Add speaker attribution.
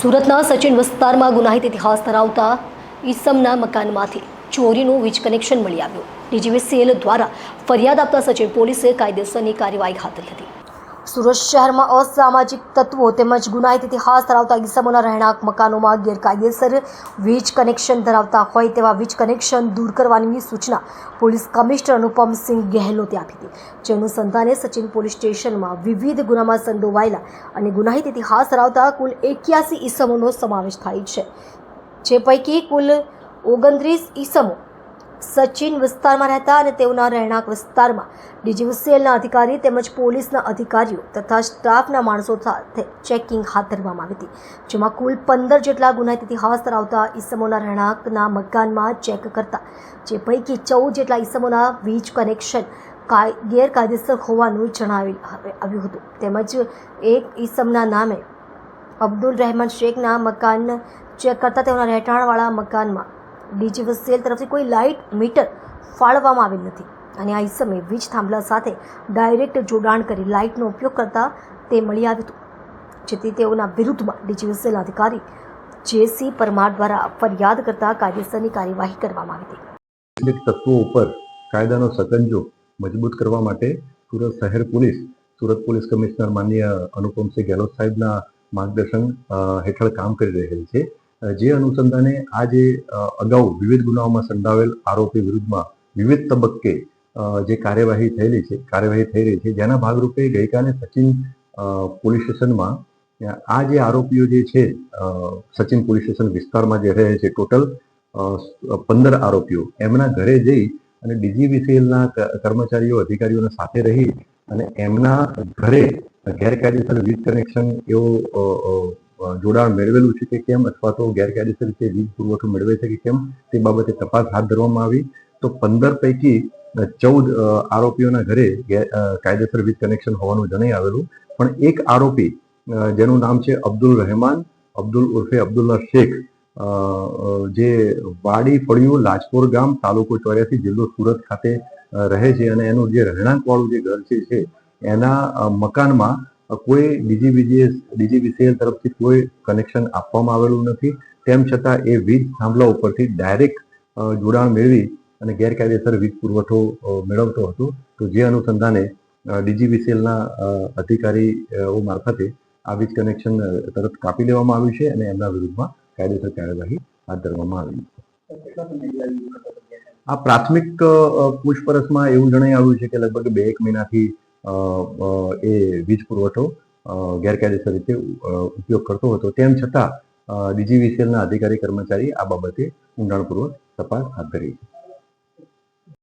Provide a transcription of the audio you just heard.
Speaker 1: સુરતના સચિન વિસ્તારમાં ગુનાહિત ઇતિહાસ ધરાવતા ઈસમના મકાનમાંથી ચોરીનું વીજ કનેક્શન મળી આવ્યું. ડીજીવીસીએલ દ્વારા ફરિયાદ આપતા સચિન પોલીસે કાયદેસરની કાર્યવાહી હાથ ધરી હતી. સુરત શહેરમાં અસામાજિક તત્વો તેમજ ગુનાહિત ઇતિહાસ ધરાવતા ઈસમોના રહેણાંક મકાનોમાં ગેરકાયદેસર વીજ કનેક્શન ધરાવતા હોય તેવા વીજ કનેક્શન દૂર કરવાની સૂચના પોલીસ કમિશનર અનુપમસિંહ ગેહલોતે આપી હતી. જે અનુસંધાને સચિન પોલીસ સ્ટેશનમાં વિવિધ ગુનામાં સંડોવાયેલા અને ગુનાહિત ઇતિહાસ ધરાવતા કુલ એક્યાસી ઈસમોનો સમાવેશ થાય છે. જે પૈકી કુલ ઓગણત્રીસ ઈસમો સચિન વિસ્તારમાં રહેતા અને તેઓના રહેણાંક વિસ્તારમાં ડીજીવીસીએલના અધિકારી તેમજ પોલીસના અધિકારીઓ તથા સ્ટાફના માણસો સાથે ચેકિંગ હાથ ધરવામાં આવી હતી, જેમાં કુલ પંદર જેટલા ગુનાહિત ઇતિહાસ ધરાવતા ઈસમોના રહેણાંકના મકાનમાં ચેક કરતા, જે પૈકી ચૌદ જેટલા ઈસમોના વીજ કનેક્શન કાય, ગેરકાયદેસર હોવાનું જણાવી આવ્યું હતું. તેમજ એક ઈસમના નામે અબ્દુલ રહેમાન શેખના મકાન ચેક કરતા તેઓના રહેઠાણવાળા મકાનમાં ડીજીવીસીએલ તરફથી કોઈ લાઇટ મીટર ફાળવવામાં આવેલ નથી. અને આ સમયે વીજ થાંભલા સાથે ડાયરેક્ટ જોડાણ કરી લાઇટનો ઉપયોગ કરતા તે મળી આવ્યું હતું. જેથી તેઓના વિરુદ્ધમાં ડીજીવીસીએલ અધિકારી જેસી પરમાર દ્વારા ફરિયાદ કરતા કાયદેસરની કાર્યવાહી કરવામાં આવી હતી.
Speaker 2: કેટલીક તત્વો ઉપર કાયદાનો સકંજો મજબૂત કરવા માટે સુરત શહેર પોલીસ, સુરત પોલીસ કમિશનર માન્ય અનુપમસિંહ ગેહલોત સાહેબના માર્ગદર્શન હેઠળ કામ કરી રહેલ છે. જે અનુસંધાને આ જે અગાઉ વિવિધ ગુનાઓમાં સંડાવેલ આરોપી વિરુદ્ધમાં વિવિધ તબક્કે જે કાર્યવાહી થયેલી છે, કાર્યવાહી થઈ રહી છે, જેના ભાગરૂપે ગઈકાલે સચિન પોલીસ સ્ટેશનમાં આ જે આરોપીઓ જે છે સચિન પોલીસ સ્ટેશન વિસ્તારમાં જે રહે છે, ટોટલ પંદર આરોપીઓ, એમના ઘરે જઈ અને ડીજીવીસીએલના કર્મચારીઓ, અધિકારીઓના સાથે રહી અને એમના ઘરે ગેરકાયદેસર વીજ કનેક્શન એવું જોડાણ મેળવેલું છે કે કેમ? અથવા તો ગેરકાયદેસર રીતે વીજ પુરવઠો મેળવે છે કે કેમ? તે બાબતે તપાસ હાથ ધરવામાં આવી. તો પંદર પૈકી ચૌદ આરોપીઓના ઘરે કાયદેસર વીજ કનેક્શન હોવાનું જણાઈ આવેલું. પણ એક આરોપી જેનું નામ છે અબ્દુલ રહેમાન, અબ્દુલ ઉર્ફે અબ્દુલ્લા શેખ જે વાડી ફળિયું લાજપોર ગામ, તાલુકો ચોર્યાસી, જિલ્લો સુરત ખાતે રહે છે. અને એનું જે રહેણાંક વાળું જે ઘર છે એના મકાનમાં કોઈ ડીજીવીજીએસ ડીજીવીસીએલ તરફથી કોઈ કનેક્શન આપવામાં આવેલું નથી. તેમ છતાં એ વીજ થાંભલા ઉપરથી ડાયરેક્ટ જોડાણ મેળવી અને ગેરકાયદેસર વીજ પુરવઠો મેળવતો હતો. તો જે અનુસંધાને ડીજીવીસીએલના અધિકારીઓ મારફતે આ વીજ કનેક્શન તરત કાપી લેવામાં આવ્યું છે અને એમના વિરુદ્ધમાં કાયદેસર કાર્યવાહી હાથ ધરવામાં આવી આ પ્રાથમિક પૂછપરછમાં એવું જણાઈ આવ્યું છે કે લગભગ બે એક મહિનાથી એ વીજ પુરવઠો ગેરકાયદેસર રીતે ઉપયોગ કરતો હતો. તેમ છતાં ડીજીવીસીએલના અધિકારી કર્મચારી આ બાબતે ઊંડાણપૂર્વક તપાસ હાથ ધરી.